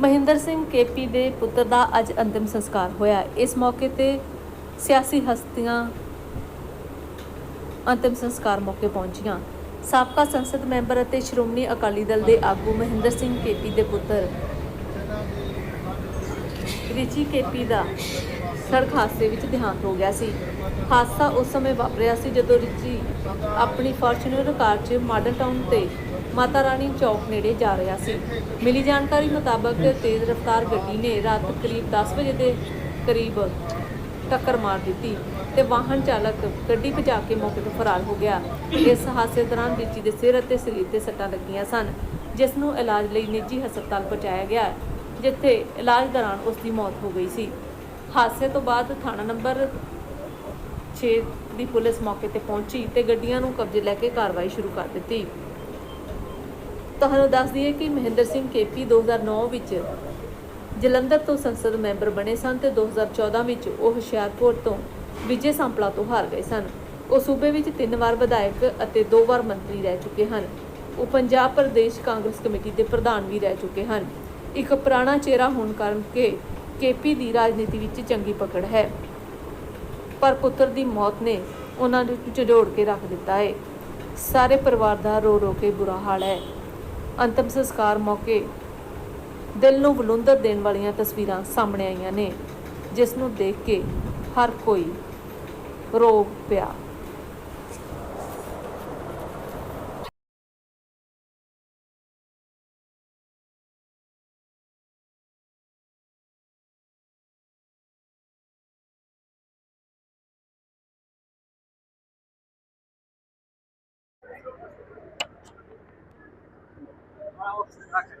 Mahinder Singh KP ਦੇ ਪੁੱਤਰ ਦਾ ਅੱਜ ਅੰਤਿਮ ਸੰਸਕਾਰ ਹੋਇਆ ਇਸ ਮੌਕੇ ਤੇ ਸਿਆਸੀ ਹਸਤੀਆਂ ਅੰਤਿਮ ਸੰਸਕਾਰ ਮੌਕੇ ਪਹੁੰਚੀਆਂ। ਸਾਬਕਾ ਸੰਸਦ ਮੈਂਬਰ ਅਤੇ ਸ਼੍ਰੋਮਣੀ ਅਕਾਲੀ ਦਲ ਦੇ ਆਗੂ ਮਹਿੰਦਰ ਸਿੰਘ ਕੇਪੀ ਦੇ ਪੁੱਤਰ ਰਿਚੀ ਕੇਪੀ ਦਾ ਸੜਕ ਹਾਦਸੇ ਵਿੱਚ ਦੇਹਾਂਤ ਹੋ ਗਿਆ ਸੀ। ਹਾਦਸਾ ਉਸ ਸਮੇਂ ਵਾਪਰਿਆ ਸੀ ਜਦੋਂ ਰਿਚੀ ਆਪਣੀ ਫਾਰਚੂਨਰ ਕਾਰ 'ਚ ਮਾਡਲ ਟਾਊਨ ਤੇ ਮਾਤਾ ਰਾਣੀ ਚੌਕ ਨੇੜੇ ਜਾ ਰਿਹਾ ਸੀ। ਮਿਲੀ ਜਾਣਕਾਰੀ ਮੁਤਾਬਕ ਤੇਜ਼ ਰਫ਼ਤਾਰ ਗੱਡੀ ਨੇ ਰਾਤ ਕਰੀਬ 10 ਵਜੇ ਦੇ ਕਰੀਬ ਟੱਕਰ ਮਾਰ ਦਿੱਤੀ ਤੇ ਵਾਹਨ ਚਾਲਕ ਗੱਡੀ ਭਜਾ ਕੇ ਮੌਕੇ ਤੋਂ ਫਰਾਰ ਹੋ ਗਿਆ। ਇਸ ਹਾਦਸੇ ਦੌਰਾਨ ਰਿਚੀ ਦੇ ਸਿਰ ਅਤੇ ਸਰੀਰ ਤੇ ਸੱਟਾਂ ਲੱਗੀਆਂ ਸਨ, ਜਿਸ ਨੂੰ ਇਲਾਜ ਲਈ ਨਿੱਜੀ ਹਸਪਤਾਲ ਪਹੁੰਚਾਇਆ ਗਿਆ, ਜਿੱਥੇ ਇਲਾਜ ਦੌਰਾਨ ਉਸ ਦੀ ਮੌਤ ਹੋ ਗਈ ਸੀ। ਹਾਦਸੇ ਤੋਂ ਬਾਅਦ ਥਾਣਾ ਨੰਬਰ 6 ਦੀ ਪੁਲਿਸ ਮੌਕੇ ਤੇ ਪਹੁੰਚੀ ਤੇ ਗੱਡੀਆਂ ਨੂੰ ਕਬਜ਼ੇ ਲੈ ਕੇ ਕਾਰਵਾਈ ਸ਼ੁਰੂ ਕਰ ਦਿੱਤੀ। ਤੁਹਾਨੂੰ ਦੱਸ ਦਈਏ ਕਿ ਮਹਿੰਦਰ ਸਿੰਘ ਕੇਪੀ 2009 ਵਿੱਚ ਜਲੰਧਰ ਤੋਂ ਸੰਸਦ ਮੈਂਬਰ ਬਣੇ ਸਨ ਤੇ 2014 ਵਿੱਚ ਉਹ ਹੁਸ਼ਿਆਰਪੁਰ ਤੋਂ ਵਿਜੇ ਸੰਪਲਾ ਤੋਂ ਹਾਰ ਗਏ ਸਨ। ਉਹ ਸੂਬੇ ਵਿੱਚ ਤਿੰਨ ਵਾਰ ਵਿਧਾਇਕ ਅਤੇ ਦੋ ਵਾਰ ਮੰਤਰੀ ਰਹਿ ਚੁੱਕੇ ਹਨ। ਉਹ ਪੰਜਾਬ ਪ੍ਰਦੇਸ਼ ਕਾਂਗਰਸ ਕਮੇਟੀ ਦੇ ਪ੍ਰਧਾਨ ਵੀ ਰਹਿ ਚੁੱਕੇ ਹਨ। ਇੱਕ ਪੁਰਾਣਾ ਚਿਹਰਾ ਹੋਣ ਕਾਰਨ ਕਿ ਕੇਪੀ ਦੀ ਰਾਜਨੀਤੀ ਵਿੱਚ ਚੰਗੀ ਪਕੜ ਹੈ। ਪਰ ਪੁੱਤਰ ਦੀ ਮੌਤ ਨੇ ਉਹਨਾਂ ਨੂੰ ਝੰਡੋੜ ਕੇ ਰੱਖ ਦਿੱਤਾ ਹੈ ਸਾਰੇ ਪਰਿਵਾਰ ਦਾ ਰੋ ਰੋ ਕੇ ਬੁਰਾ ਹਾਲ ਹੈ। ਅੰਤਮ ਸੰਸਕਾਰ ਮੌਕੇ ਦਿਲ ਨੂੰ ਬਲੁੰਦਰ ਦੇਣ ਵਾਲੀਆਂ ਤਸਵੀਰਾਂ ਸਾਹਮਣੇ ਆਈਆਂ ਨੇ, ਜਿਸ ਨੂੰ ਦੇਖ ਕੇ ਹਰ ਕੋਈ ਰੋ ਪਿਆ। をする中で、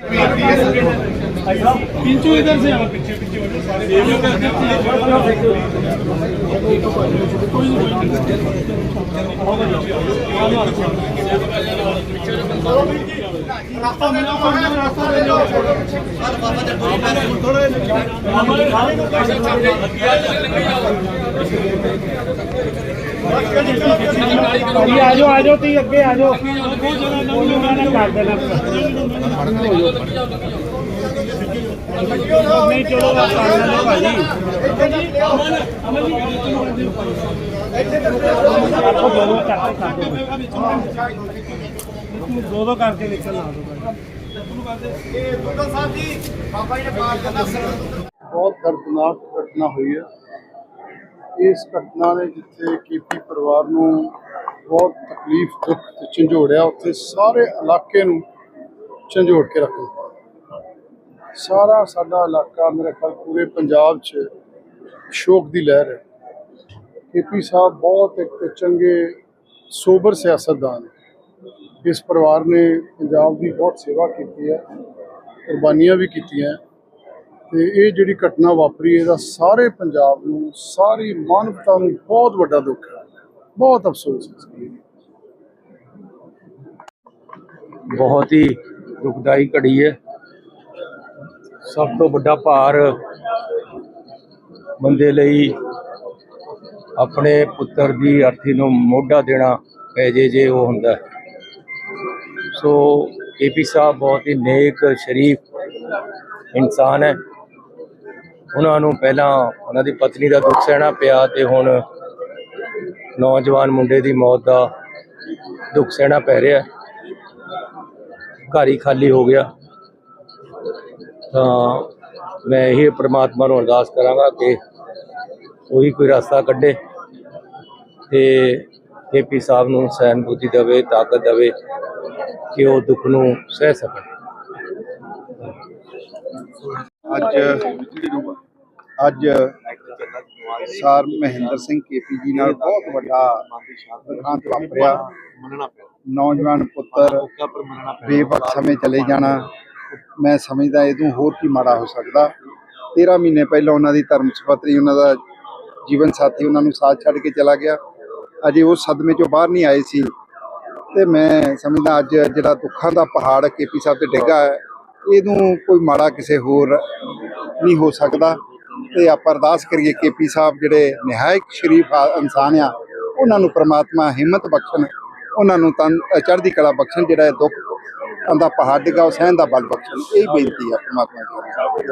Gracias. पिंचू इधर से पीछे पीछे रास्ता मिला रास्ता ले लो आ जाओ आ जाओ ती अगे आ जाओ कर देना ਨਹੀਂ ਚਲੋ ਆ ਕਰ ਲੈਣਾ ਭਾਜੀ ਆਪੋ ਦੋ ਦੋ ਕਰਕੇ ਦੋ ਦੋ ਕਰਕੇ ਨਿਕਲ ਲਾ ਇਹ ਦੁੱਡਾ ਸਾਹਿਬ ਜੀ ਬਾਬਾ ਜੀ ਨੇ ਪਾਰ ਕਰਨਾ ਬਹੁਤ ਦਰਦਨਾਕ ਘਟਨਾ ਹੋਈ ਹੈ। ਇਸ ਘਟਨਾ ਨੇ ਜਿੱਥੇ ਕੀਪੀ ਪਰਿਵਾਰ ਨੂੰ ਬਹੁਤ ਤਕਲੀਫ, ਦੁੱਖ ਤੇ ਝੰਜੋੜਿਆ, ਉੱਥੇ ਸਾਰੇ ਇਲਾਕੇ ਨੂੰ ਝੰਜੋੜ ਕੇ ਰੱਖ ਦਿੱਤਾ। ਸਾਰਾ ਸਾਡਾ ਇਲਾਕਾ ਮੇਰੇ ਖਿਆਲ ਪੂਰੇ ਪੰਜਾਬ 'ਚ ਸ਼ੋਕ ਦੀ ਲਹਿਰ ਹੈ। ਕੀਪੀ ਸਾਹਿਬ ਬਹੁਤ ਇੱਕ ਚੰਗੇ ਸੋਬਰ ਸਿਆਸਤਦਾਨ ਇਸ ਪਰਿਵਾਰ ਨੇ ਪੰਜਾਬ ਦੀ ਬਹੁਤ ਸੇਵਾ ਕੀਤੀ ਹੈ, ਕੁਰਬਾਨੀਆਂ ਵੀ ਕੀਤੀਆਂ ਤੇ ਇਹ ਜਿਹੜੀ ਘਟਨਾ ਵਾਪਰੀ ਇਹਦਾ ਸਾਰੇ ਪੰਜਾਬ ਨੂੰ, ਸਾਰੀ ਮਾਨਵਤਾ ਨੂੰ ਬਹੁਤ ਵੱਡਾ ਦੁੱਖ ਹੈ। ਬਹੁਤ ਅਫਸੋਸ ਹੈ ਬਹੁਤ ਹੀ ਦੁਖਦਾਈ ਘੜੀ ਹੈ। ਸਭ ਤੋਂ ਵੱਡਾ ਭਾਰ ਬੰਦੇ ਲਈ ਆਪਣੇ ਪੁੱਤਰ ਦੀ ਅਰਥੀ ਨੂੰ ਮੋਢਾ ਦੇਣਾ ਪੈ ਜੇ ਜੇ ਉਹ ਹੁੰਦਾ ਹੈ। ਸੋ ਕੇਪੀ ਸਾਹਿਬ ਬਹੁਤ ਹੀ ਨੇਕ, ਸ਼ਰੀਫ ਇਨਸਾਨ ਹੈ। ਉਹਨਾਂ ਨੂੰ ਪਹਿਲਾਂ ਉਹਨਾਂ ਦੀ ਪਤਨੀ ਦਾ ਦੁੱਖ ਸਹਿਣਾ ਪਿਆ ਤੇ ਹੁਣ ਨੌਜਵਾਨ ਮੁੰਡੇ ਦੀ ਮੌਤ ਦਾ ਦੁੱਖ ਸਹਿਣਾ ਪੈ ਰਿਹਾ ਘਰ ਹੀ ਖਾਲੀ ਹੋ ਗਿਆ। ਤਾਂ ਮੈਂ ਇਹ ਪ੍ਰਮਾਤਮਾ ਨੂੰ ਅਰਦਾਸ ਕਰਾਂਗਾ ਕਿ ਉਹੀ ਕੋਈ ਰਸਤਾ ਕੱਢੇ ਤੇ ਕੇਪੀ ਸਾਹਿਬ ਨੂੰ ਸਹਿਨਬੁੱਧੀ ਦੇਵੇ, ਤਾਕਤ ਦੇਵੇ ਕਿ ਉਹ ਦੁੱਖ ਨੂੰ ਸਹਿ ਸਕਣ ਅੱਜ ਅੱਜ ਸਰ ਮਹਿੰਦਰ ਸਿੰਘ ਕੇਪੀ ਜੀ ਨਾਲ ਬਹੁਤ ਵੱਡਾ ਦੁਖਾਂਤ ਵਾਪਰਿਆ। ਨੌਜਵਾਨ ਪੁੱਤਰ ਬੇਵਕਤ ਸਮੇਂ ਚਲੇ ਜਾਣਾ। ਮੈਂ ਸਮਝਦਾ ਇਹਦੋਂ ਹੋਰ ਕੀ ਮਾੜਾ ਹੋ ਸਕਦਾ। 13 ਮਹੀਨੇ ਪਹਿਲਾਂ ਉਹਨਾਂ ਦੀ ਧਰਮ ਸੁਪਤਰੀ, ਉਹਨਾਂ ਦਾ ਜੀਵਨ ਸਾਥੀ ਉਹਨਾਂ ਨੂੰ ਸਾਥ ਛੱਡ ਕੇ ਚਲਾ ਗਿਆ। ਅਜੇ ਉਹ ਸਦਮੇ ਚੋਂ ਬਾਹਰ ਨਹੀਂ ਆਏ ਸੀ। ਤੇ ਮੈਂ ਸਮਝਦਾ ਅੱਜ ਜਿਹੜਾ ਦੁੱਖਾਂ ਦਾ ਪਹਾੜ ਕੇਪੀ ਸਾਹਿਬ ਤੇ ਡਿੱਗਾ ਹੈ, ਇਹਨੂੰ ਕੋਈ ਮਾੜਾ ਕਿਸੇ ਹੋਰ ਨਹੀਂ ਹੋ ਸਕਦਾ। ਤੇ ਆਪਾਂ ਅਰਦਾਸ ਕਰੀਏ ਕੇਪੀ ਸਾਹਿਬ ਜਿਹੜੇ ਨਿਹਾਇਕ ਸ਼ਰੀਫ ਆ- ਇਨਸਾਨ ਆ, ਉਹਨਾਂ ਨੂੰ ਪ੍ਰਮਾਤਮਾ ਹਿੰਮਤ ਬਖਸ਼ਣ, ਉਹਨਾਂ ਨੂੰ ਤਨ ਚੜ੍ਹਦੀ ਕਲਾ ਬਖਸ਼ਣ ਜਿਹੜਾ ਇਹ ਦੁੱਖ ਦਾ ਪਹਾੜ ਡਿੱਗਾ ਉਹ ਸਹਿਣ ਦਾ ਬਲ ਬਖਸ਼ਣ। ਇਹ ਬੇਨਤੀ ਹੈ ਪ੍ਰਮਾਤਮਾ ਅੱਗੇ